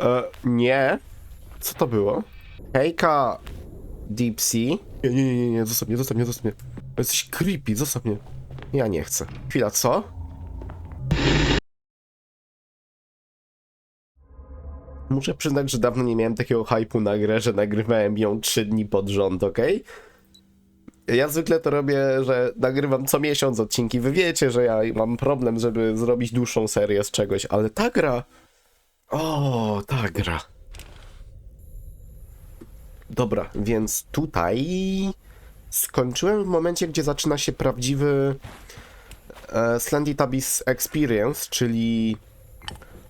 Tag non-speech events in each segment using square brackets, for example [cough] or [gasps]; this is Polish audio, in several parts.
E, nie. Co to było? Hejka Deep Sea. Nie, nie, nie, nie, zostaw mnie, zostaw mnie, zostaw mnie. Jesteś creepy, zostaw mnie. Ja nie chcę. Chwila, co? Muszę przyznać, że dawno nie miałem takiego hypu na grę, że nagrywałem ją 3 dni pod rząd, okej? Ja zwykle to robię, że nagrywam co miesiąc odcinki. Wy wiecie, że ja mam problem, żeby zrobić dłuższą serię z czegoś, ale ta gra. O, ta gra. Dobra, więc tutaj skończyłem w momencie, gdzie zaczyna się prawdziwy e, Slendy Tabis Experience, czyli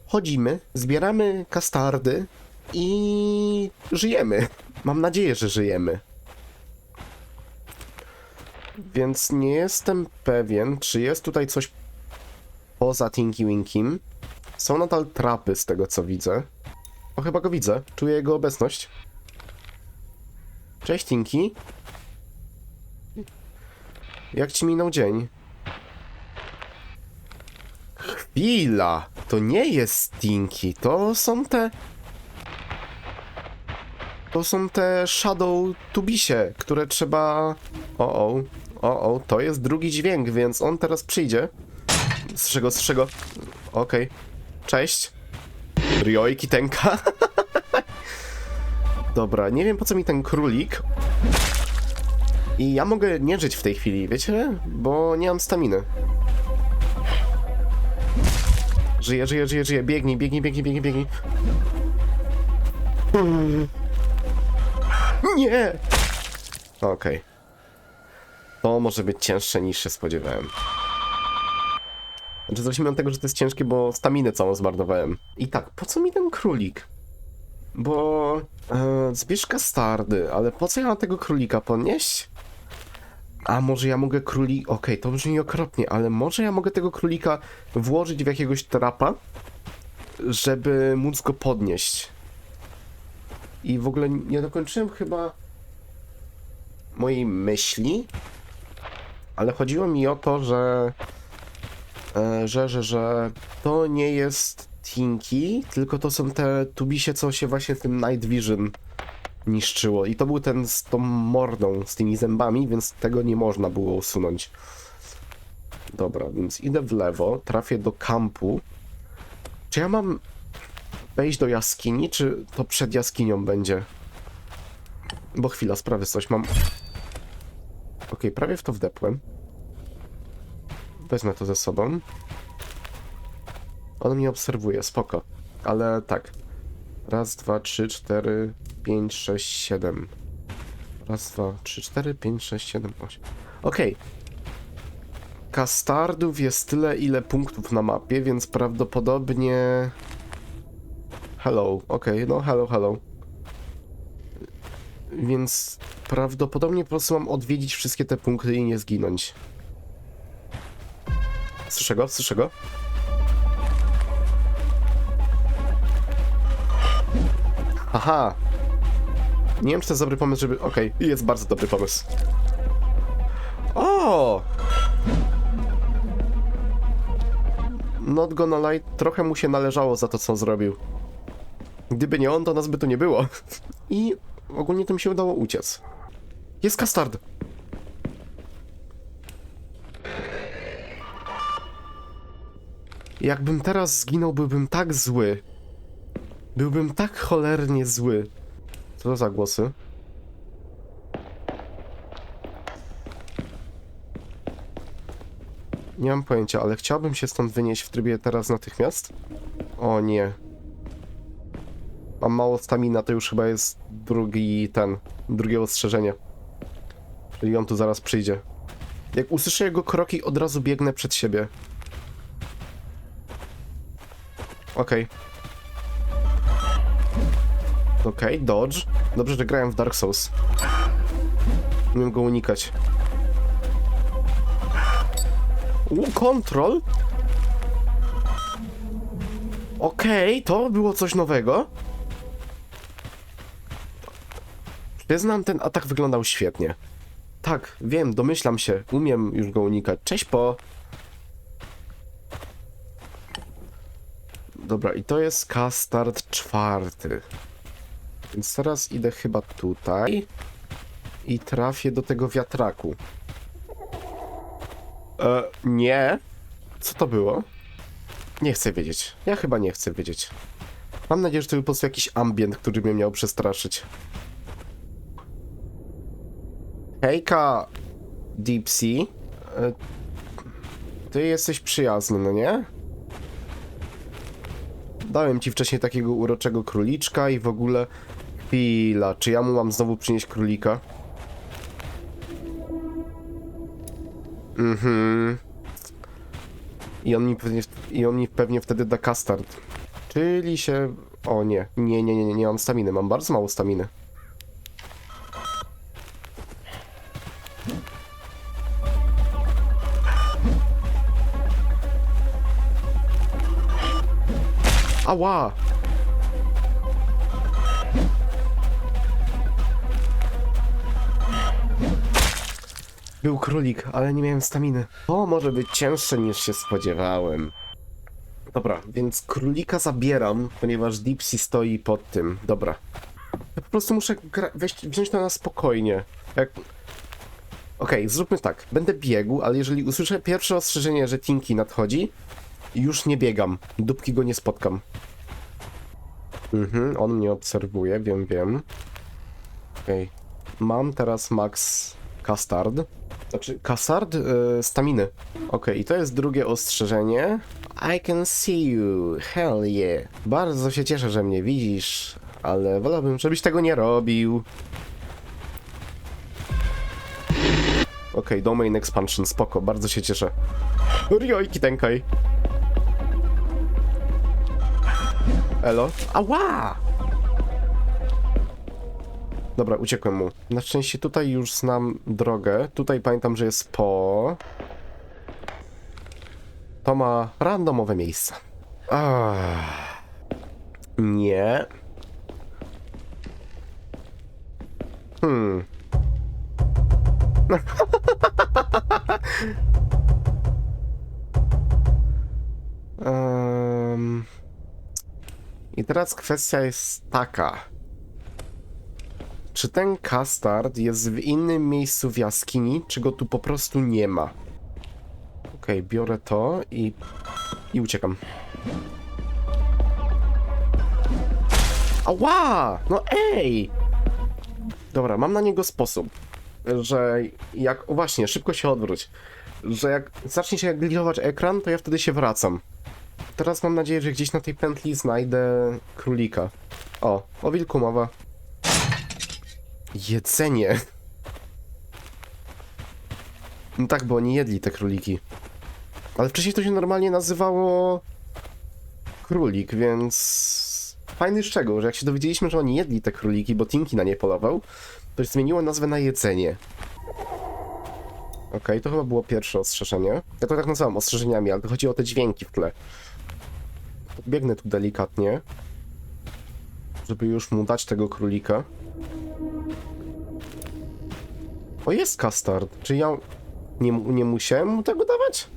chodzimy, zbieramy kastardy i żyjemy. Mam nadzieję, że żyjemy. Więc nie jestem pewien, czy jest tutaj coś poza Tinky Winkim. Są nadal trapy z tego co widzę. O, chyba go widzę. Czuję jego obecność. Cześć Tinky. Jak ci minął dzień? Chwila! To nie jest Tinky, to są te... To są te Shadow Tubisie, które trzeba... O, o, o, o, to jest drugi dźwięk, więc on teraz przyjdzie. Z czego, z czego? Okej. Cześć. Ryojki tenka. [laughs] Dobra, nie wiem po co mi ten królik. I ja mogę nie żyć w tej chwili, wiecie? Bo nie mam staminy. Żyję, żyję, żyję, żyję. Biegnij, biegnij, biegnij, biegnij, biegnij. Nie! Okej. To może być cięższe niż się spodziewałem. Znaczy, zacznijmy od tego, że to jest ciężkie, bo staminę całą zmarnowałem. I tak, po co mi ten królik? Bo e, zbierz kastardy, ale po co ja mam tego królika podnieść? A może ja mogę króli... Okej, to brzmi okropnie, ale może ja mogę tego królika włożyć w jakiegoś trapa, żeby móc go podnieść. I w ogóle nie dokończyłem chyba mojej myśli, ale chodziło mi o to, że że, że, że to nie jest Tinky, tylko to są te tubisie, co się właśnie w tym Night Vision niszczyło. I to był ten z tą mordą, z tymi zębami, więc tego nie można było usunąć. Dobra, więc idę w lewo, trafię do kampu. Czy ja mam wejść do jaskini, czy to przed jaskinią będzie? Bo chwila, sprawy coś mam. Okej, prawie w to wdepłem. Wezmę to ze sobą. On mnie obserwuje, spoko. Ale tak. Raz, dwa, trzy, cztery, pięć, sześć, siedem. Raz, dwa, trzy, cztery, pięć, sześć, siedem, osiem. Okej. Kastardów jest tyle, ile punktów na mapie, więc prawdopodobnie... Hello, okej, no hello, hello. Więc prawdopodobnie po prostu mam odwiedzić wszystkie te punkty i nie zginąć. Słyszę go, słyszę go. Aha. Nie wiem, czy to jest dobry pomysł, żeby... Okej, jest bardzo dobry pomysł. O! Not gonna lie, trochę mu się należało za to, co zrobił. Gdyby nie on, to nas by tu nie było. [laughs] I ogólnie to mi się udało uciec. Jest kastard! Jakbym teraz zginął, byłbym tak zły. Byłbym tak cholernie zły. Co to za głosy? Nie mam pojęcia, ale chciałbym się stąd wynieść w trybie teraz natychmiast. O nie. Mam mało stamina, to już chyba jest drugi ten, drugie ostrzeżenie. Czyli on tu zaraz przyjdzie. Jak usłyszę jego kroki, od razu biegnę przed siebie. Okej. Okej, dodge. Dobrze, że grałem w Dark Souls. Umiem go unikać. U, control? Okej, to było coś nowego. Przyznam, ten atak wyglądał świetnie. Tak, wiem, domyślam się, umiem już go unikać. Cześć po. Dobra, i to jest K-start czwarty. Więc teraz idę chyba tutaj i trafię do tego wiatraku. E, nie. Co to było? Nie chcę wiedzieć. Ja chyba nie chcę wiedzieć. Mam nadzieję, że to był po prostu jakiś ambient, który mnie miał przestraszyć. Hejka, Deep Sea. E, ty jesteś przyjazny, no nie? Dałem ci wcześniej takiego uroczego króliczka i w ogóle... Chwila, czy ja mu mam znowu przynieść królika? Mhm. I on mi pewnie, i on mi pewnie wtedy da kastard. Czyli się... O nie, nie, nie, nie, nie, nie mam staminy, mam bardzo mało staminy. Ała! Był królik, ale nie miałem staminy. To może być cięższe niż się spodziewałem. Dobra, więc królika zabieram, ponieważ Dipsy stoi pod tym. Dobra. Ja po prostu muszę weź, wziąć to na spokojnie. Jak... Okej, zróbmy tak. Będę biegł, ale jeżeli usłyszę pierwsze ostrzeżenie, że Tinky nadchodzi, już nie biegam. Dupki go nie spotkam. Mhm, on mnie obserwuje, wiem, wiem. Okej. Mam teraz max custard. Znaczy, custard? Yy, staminy. Okej, i to jest drugie ostrzeżenie. I can see you, hell yeah. Bardzo się cieszę, że mnie widzisz, ale wolałbym, żebyś tego nie robił. Okej, domain expansion, spoko, bardzo się cieszę. Ryojki tękaj. Elo? Ała! Dobra, uciekłem mu. Na szczęście tutaj już znam drogę. Tutaj pamiętam, że jest po... To ma randomowe miejsca. Ach. Nie. Hmm. [laughs] um. I teraz kwestia jest taka. Czy ten kastard jest w innym miejscu w jaskini, czy go tu po prostu nie ma? Okej, biorę to i... i uciekam. Ała! No ej! Dobra, mam na niego sposób, że jak... właśnie, szybko się odwróć. Że jak zacznie się glitchować ekran, to ja wtedy się wracam. Teraz mam nadzieję, że gdzieś na tej pętli znajdę królika. O, o wilku mowa. Jedzenie. No tak, bo oni jedli te króliki. Ale wcześniej to się normalnie nazywało królik, więc fajny szczegół, że jak się dowiedzieliśmy, że oni jedli te króliki, bo Tinky na nie polował, to zmieniło nazwę na jedzenie. Okej, to chyba było pierwsze ostrzeżenie. Ja to tak nazywam ostrzeżeniami, ale to chodzi o te dźwięki w tle. Podbiegnę tu delikatnie, żeby już mu dać tego królika. O, jest kastard. Czy ja nie, nie musiałem mu tego dawać?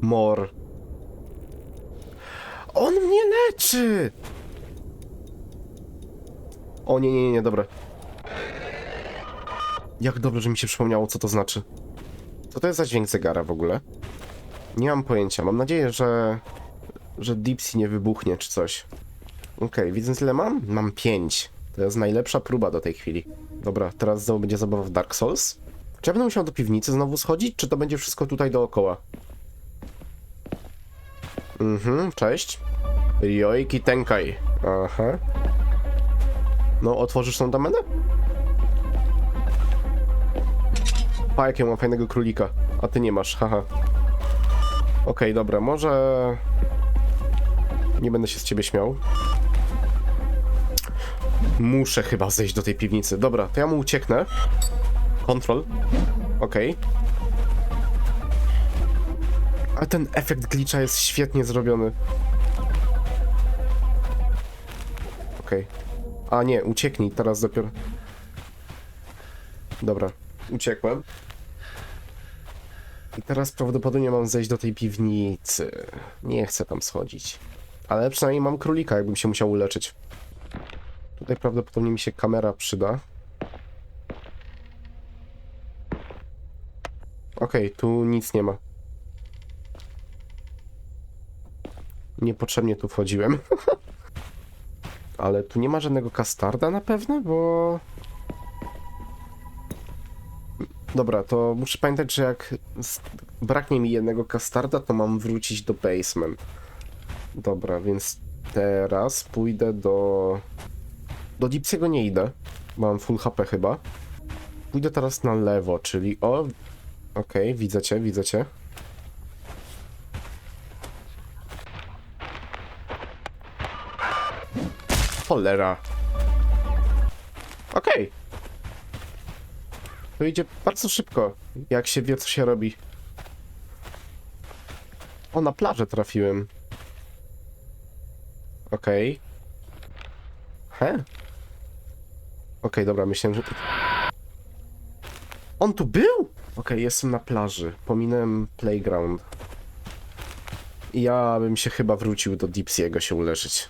Mor. On mnie leczy! O nie, nie, nie, nie, dobra. Jak dobrze, że mi się przypomniało, co to znaczy. Co to jest za dźwięk zegara w ogóle? Nie mam pojęcia. Mam nadzieję, że... że Dipsy nie wybuchnie czy coś. Okej, widząc ile mam? Mam 5. To jest najlepsza próba do tej chwili. Dobra, teraz znowu będzie zabawa w Dark Souls. Czy ja będę musiał do piwnicy znowu schodzić, czy to będzie wszystko tutaj dookoła? Mhm, cześć. Jojki Tenkaj. Aha. No, otworzysz tą domenę? Pa, jakiego mam fajnego królika. A ty nie masz, haha. Okej, dobra, może... Nie będę się z ciebie śmiał. Muszę chyba zejść do tej piwnicy. Dobra, to ja mu ucieknę. Control. Okej. Ale ten efekt glitcha jest świetnie zrobiony. Okej. A nie, ucieknij, teraz dopiero. Dobra, uciekłem. I teraz prawdopodobnie mam zejść do tej piwnicy. Nie chcę tam schodzić. Ale przynajmniej mam królika, jakbym się musiał uleczyć. Tutaj prawdopodobnie mi się kamera przyda. Okej, tu nic nie ma. Niepotrzebnie tu wchodziłem. [laughs] Ale tu nie ma żadnego kastarda na pewno, bo... Dobra, to muszę pamiętać, że jak braknie mi jednego kastarda, to mam wrócić do basement. Dobra, więc teraz pójdę do... Do Dipsiego nie idę, mam full HP chyba. Pójdę teraz na lewo, czyli o... Okej, widzę cię, widzę cię. Cholera. Okej. To idzie bardzo szybko, jak się wie, co się robi. O, na plażę trafiłem. Okej. He? Okej, dobra, myślałem, że... On tu był? Okej, jestem na plaży. Pominąłem playground. Ja bym się chyba wrócił do Dipsiego się uleczyć.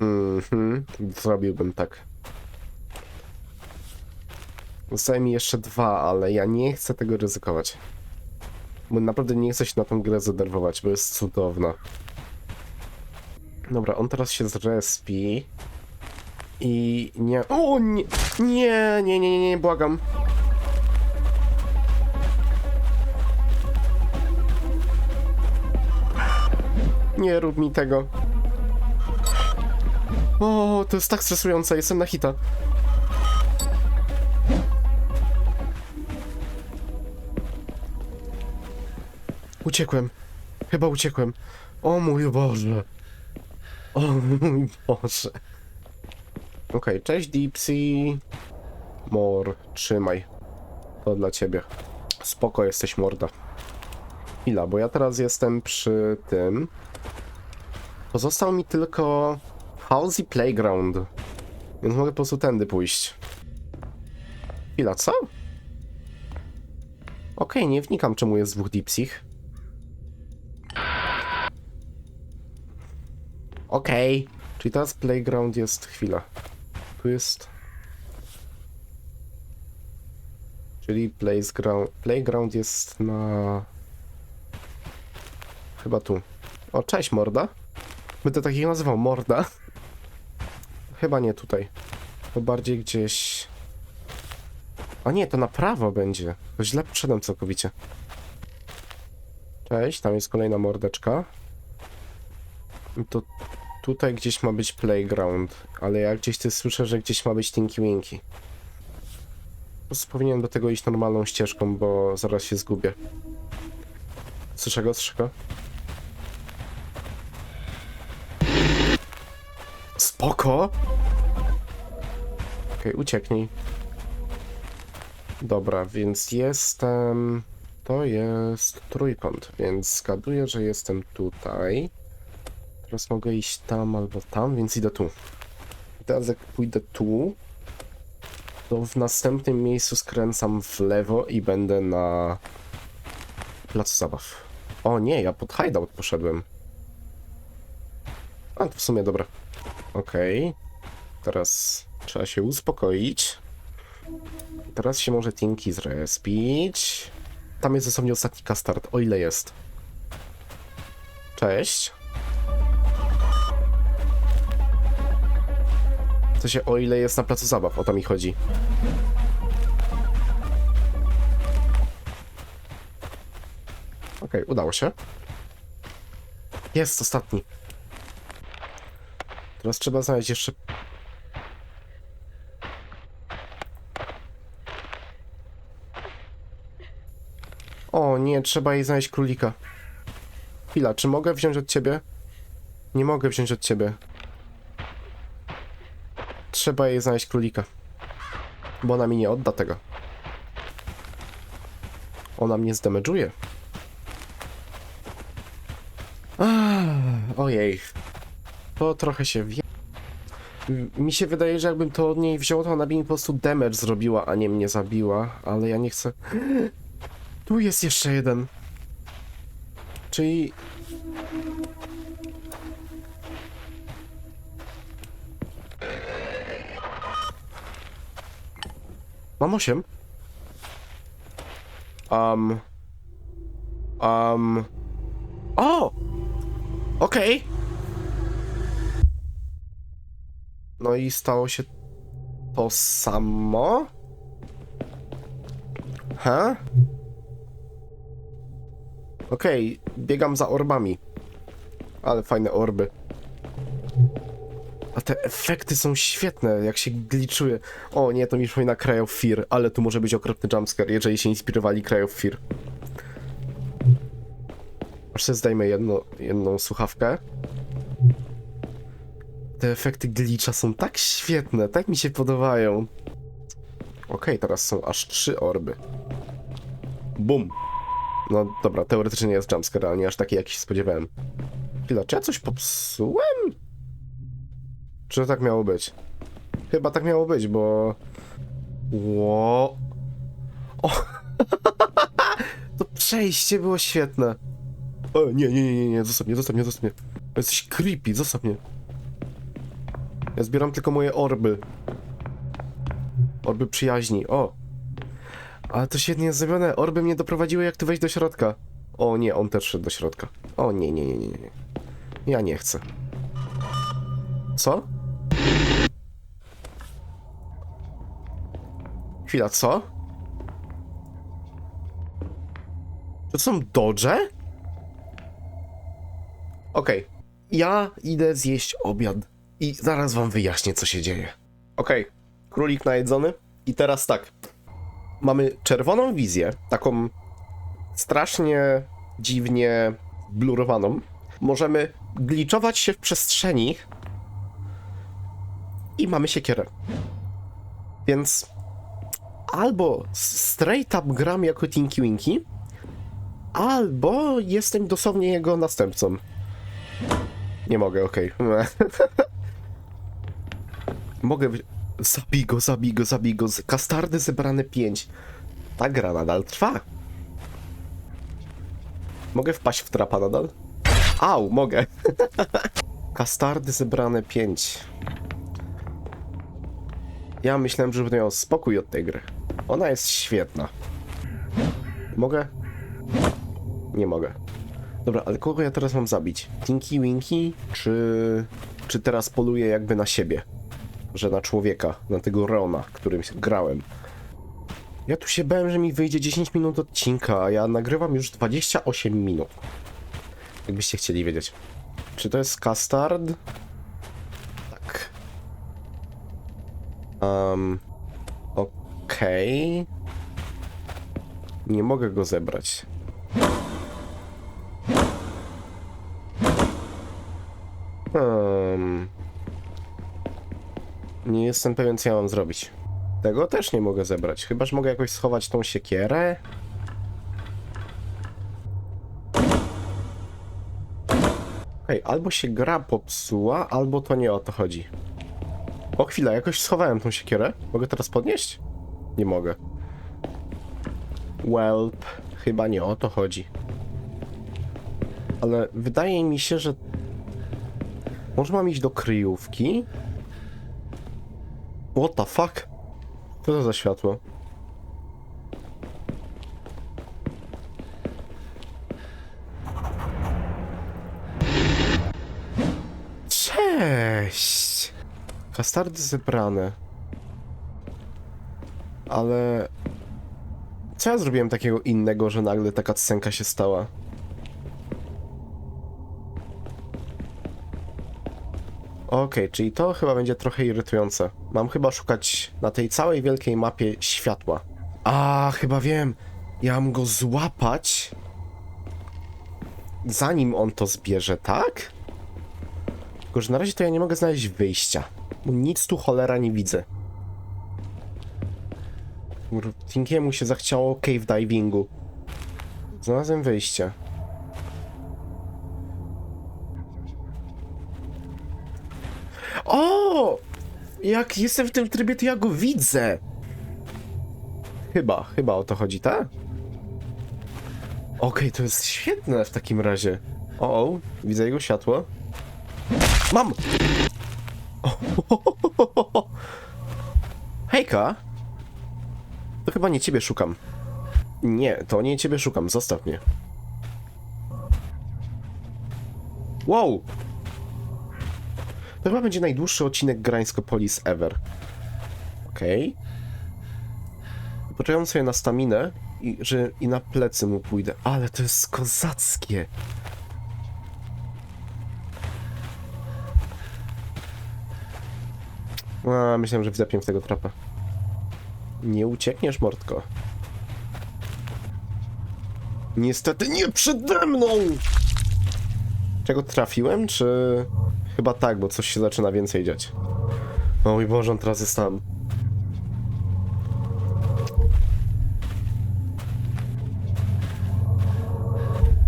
Mhm, zrobiłbym tak. Zostaje mi jeszcze dwa, ale ja nie chcę tego ryzykować. Bo naprawdę nie chcę się na tą grę zdenerwować, bo jest cudowna. Dobra, on teraz się zrespi. I nie... O nie! Nie, nie, nie, nie, nie, błagam. Nie rób mi tego. O, to jest tak stresujące, jestem na hita. Uciekłem. Chyba uciekłem. O mój Boże. O mój Boże. Okej, cześć Deepsy. Mor, trzymaj. To dla ciebie. Spoko jesteś morda. Chwila, bo ja teraz jestem przy tym. Pozostał mi tylko Halsey Playground. Więc mogę po prostu tędy pójść. Chwila, co? Okej, nie wnikam czemu jest dwóch Deepsich. Okej. Czyli teraz Playground jest... Chwila. Tu jest... Czyli playground, playground jest na... Chyba tu. O, cześć morda. Będę takich nazywał morda. Chyba nie tutaj. To bardziej gdzieś... A nie, to na prawo będzie. To źle poszedłem całkowicie. Cześć, tam jest kolejna mordeczka. I To tutaj gdzieś ma być playground, ale ja gdzieś ty słyszę, że gdzieś ma być Tinky Winky. Po prostu powinienem do tego iść normalną ścieżką, bo zaraz się zgubię. Słyszę go, słyszę go. Spoko! Okej, ucieknij. Dobra, więc jestem... To jest trójkąt, więc zgaduję, że jestem tutaj. Teraz mogę iść tam albo tam, więc idę tu. I teraz jak pójdę tu, to w następnym miejscu skręcam w lewo i będę na placu zabaw. O nie, ja pod hideout poszedłem. A, to w sumie dobra. Okej. Teraz trzeba się uspokoić. Teraz się może Tinky zrespić. Tam jest dosłownie ostatni kastard, o ile jest. Cześć. To się o ile jest na placu zabaw, o to mi chodzi. Okej, udało się. Jest ostatni. Teraz trzeba znaleźć jeszcze. O nie, trzeba jej znaleźć królika. Chwila, czy mogę wziąć od ciebie? Nie mogę wziąć od ciebie. Trzeba jej znaleźć królika. Bo ona mi nie odda tego. Ona mnie zdemedżuje. Ah, Ojej. To trochę się wie. Mi się wydaje, że jakbym to od niej wziął, to ona by mi po prostu damage zrobiła, a nie mnie zabiła, ale ja nie chcę. [gasps] Tu jest jeszcze jeden. Czyli... Mam osiem. Um... Um... O! Okej. No i stało się to samo? Ha? Okej, biegam za orbami. Ale fajne orby. A te efekty są świetne, jak się gliczuje. O nie, to mi przypomina Cry of Fear, ale tu może być okropny jumpscare, jeżeli się inspirowali Cry of Fear. Aż sobie zdajmy jedno, jedną słuchawkę. Te efekty glitcha są tak świetne, tak mi się podobają. Okej, teraz są aż trzy orby. Bum. No dobra, teoretycznie nie jest jumpscare, ale nie aż taki się spodziewałem. Chwila, czy ja coś popsułem? Czy to tak miało być? Chyba tak miało być, bo... Ło... O! [laughs] to przejście było świetne. O, nie, nie, nie, nie, nie, zostaw mnie, zostaw mnie, zostaw mnie. Jesteś creepy, zostaw mnie. Ja zbieram tylko moje orby. Orby przyjaźni, o. Ale to świetnie zrobione. Orby mnie doprowadziły, jak tu wejść do środka. O nie, on też szedł do środka. O nie, nie, nie, nie, nie. Ja nie chcę. Co? Chwila, co? To są dodge? Okej. Ja idę zjeść obiad i zaraz wam wyjaśnię, co się dzieje. Okej. Królik najedzony. I teraz tak. Mamy czerwoną wizję, taką strasznie dziwnie blurowaną. Możemy gliczować się w przestrzeni i mamy siekierę. Więc albo straight up gram jako Tinky Winky, albo jestem dosłownie jego następcą. Nie mogę, okej. [laughs] mogę być... Zabij go, zabij go, zabij go. Kastardy zebrane 5. Ta gra nadal trwa. Mogę wpaść w trapa nadal? Au, mogę. [laughs] Kastardy zebrane 5. Ja myślałem, że będę miał spokój od tej gry. Ona jest świetna. Mogę? Nie mogę. Dobra, ale kogo ja teraz mam zabić? Tinky Winky? Czy... Czy teraz poluję jakby na siebie? Że na człowieka, na tego Rona, którym grałem. Ja tu się bałem, że mi wyjdzie 10 minut odcinka, a ja nagrywam już 28 minut. Jakbyście chcieli wiedzieć. Czy to jest Custard? Tak. Um, Okej. Nie mogę go zebrać. Hmm. Nie jestem pewien, co ja mam zrobić. Tego też nie mogę zebrać. Chyba, że mogę jakoś schować tą siekierę. Okej, albo się gra popsuła, albo to nie o to chodzi. O chwila, jakoś schowałem tą siekierę. Mogę teraz podnieść? Nie mogę. Welp, chyba nie o to chodzi. Ale wydaje mi się, że może mam iść do kryjówki? What the fuck? Co to za światło? Kastardy zebrane. Ale... Co ja zrobiłem takiego innego, że nagle taka scenka się stała? Okej, czyli to chyba będzie trochę irytujące. Mam chyba szukać na tej całej wielkiej mapie światła. A, chyba wiem. Ja mam go złapać, zanim on to zbierze, tak? Tylko, że na razie to ja nie mogę znaleźć wyjścia. Bo nic tu cholera nie widzę. Tinkiemu się zachciało cave divingu. Znalazłem wyjście. O! Jak jestem w tym trybie, to ja go widzę. Chyba, chyba o to chodzi, tak? Okej, to jest świetne w takim razie. O, widzę jego światło. Mam! Hejka! To chyba nie ciebie szukam. Nie, to nie ciebie szukam, zostaw mnie. Wow! To chyba będzie najdłuższy odcinek Grańsko-Polis ever. Okej. Poczekam sobie na staminę i, że, i na plecy mu pójdę. Ale to jest kozackie! A, myślałem, że wzepię w tego trapa. Nie uciekniesz, Mordko. Niestety nie przede mną! Czego trafiłem, czy... Chyba tak, bo coś się zaczyna więcej dziać. O mój Boże, on teraz jest tam.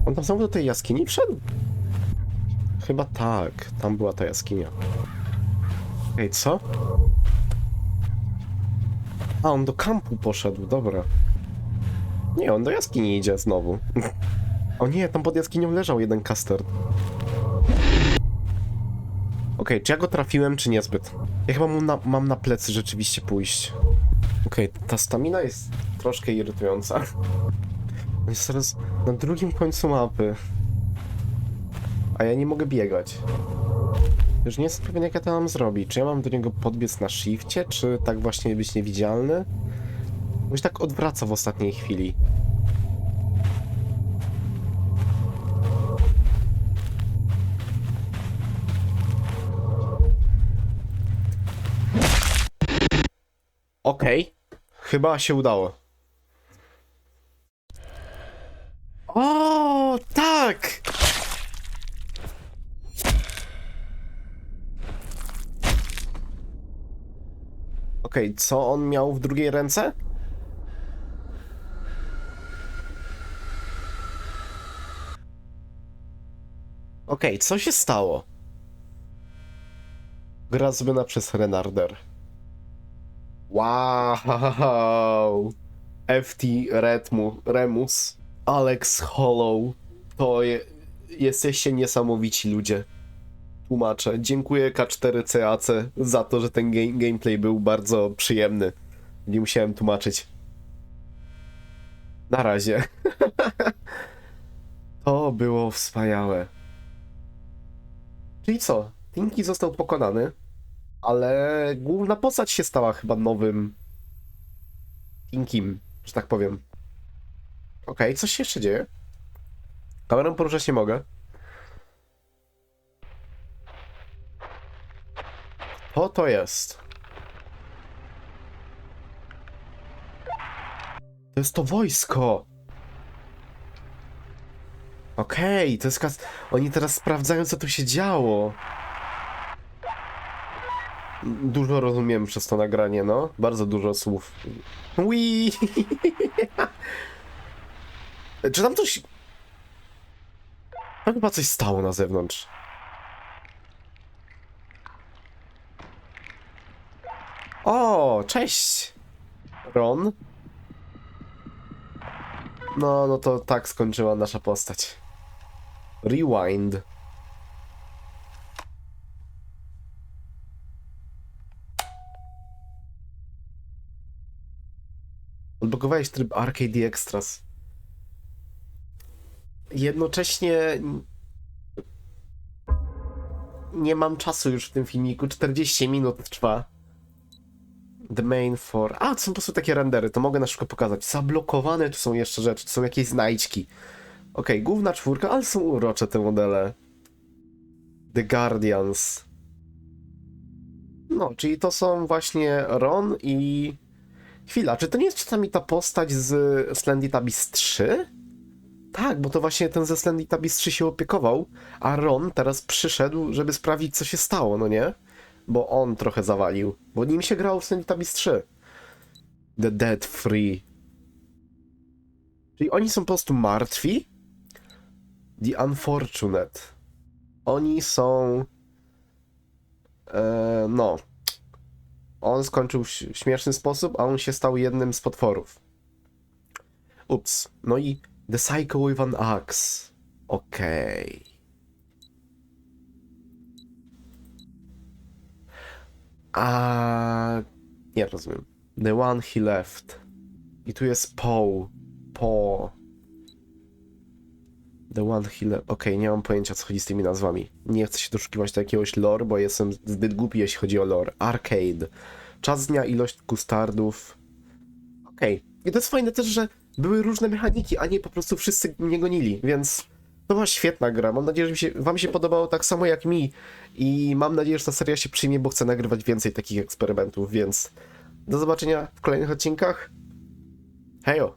On tam znowu do tej jaskini wszedł? Chyba tak, tam była ta jaskinia. Ej, co? A, on do kampu poszedł, dobra. Nie, on do jaskini idzie znowu. o nie, tam pod jaskinią leżał jeden kaster. Okej, czy ja go trafiłem, czy niezbyt? Ja chyba mam na, mam na plecy rzeczywiście pójść. Okej, ta stamina jest troszkę irytująca. On jest teraz na drugim końcu mapy. A ja nie mogę biegać. Już nie jestem pewien, jak ja to mam zrobić. Czy ja mam do niego podbiec na shifcie, czy tak właśnie być niewidzialny? Bo się tak odwraca w ostatniej chwili. Okej. Chyba się udało. O, tak! Okej, co on miał w drugiej ręce? Okej, co się stało? Gra zrobiona przez Renarder. Wow! FT Redmu, Remus, Alex Hollow. To je, jesteście niesamowici ludzie. Tłumaczę. Dziękuję K4CAC za to, że ten game, gameplay był bardzo przyjemny. Nie musiałem tłumaczyć. Na razie. [laughs] to było wspaniałe. Czyli co? Tinky został pokonany, ale główna postać się stała chyba nowym Tinkim, że tak powiem. Okej, coś się jeszcze dzieje. Kamerą poruszać nie mogę. To to jest. To jest to wojsko. Okej, to jest kas... Oni teraz sprawdzają, co tu się działo. Dużo rozumiem przez to nagranie, no. Bardzo dużo słów. Wii. [laughs] Czy tam coś... Tam chyba coś stało na zewnątrz. O, cześć! Ron? No, no to tak skończyła nasza postać. Rewind. Odblokowałeś tryb Arcade Extras. Jednocześnie nie mam czasu już w tym filmiku. 40 minut trwa. The main for. A, to są po prostu takie rendery, to mogę na szybko pokazać. Zablokowane tu są jeszcze rzeczy, to są jakieś znajdźki. Okej, główna czwórka, ale są urocze te modele. The Guardians. No, czyli to są właśnie Ron i... Chwila, czy to nie jest czasami ta postać z Slendy Tabis 3? Tak, bo to właśnie ten ze Slendy Tabis 3 się opiekował, a Ron teraz przyszedł, żeby sprawdzić, co się stało, no nie? Bo on trochę zawalił, bo nim się grało w Tabis 3. The Dead Free. Czyli oni są po prostu martwi? The Unfortunate. Oni są... E, no. On skończył w śmieszny sposób, a on się stał jednym z potworów. Ups. No i The Psycho with an Axe. Okej. A nie rozumiem. The one he left. I tu jest Paul. Po. The one he left. Okej, nie mam pojęcia co chodzi z tymi nazwami. Nie chcę się doszukiwać do jakiegoś lore, bo jestem zbyt głupi jeśli chodzi o lore. Arcade. Czas dnia, ilość kustardów. Okej. I to jest fajne też, że były różne mechaniki, a nie po prostu wszyscy mnie gonili, więc to była świetna gra. Mam nadzieję, że się, wam się podobało tak samo jak mi i mam nadzieję, że ta seria się przyjmie, bo chcę nagrywać więcej takich eksperymentów, więc do zobaczenia w kolejnych odcinkach. Hejo!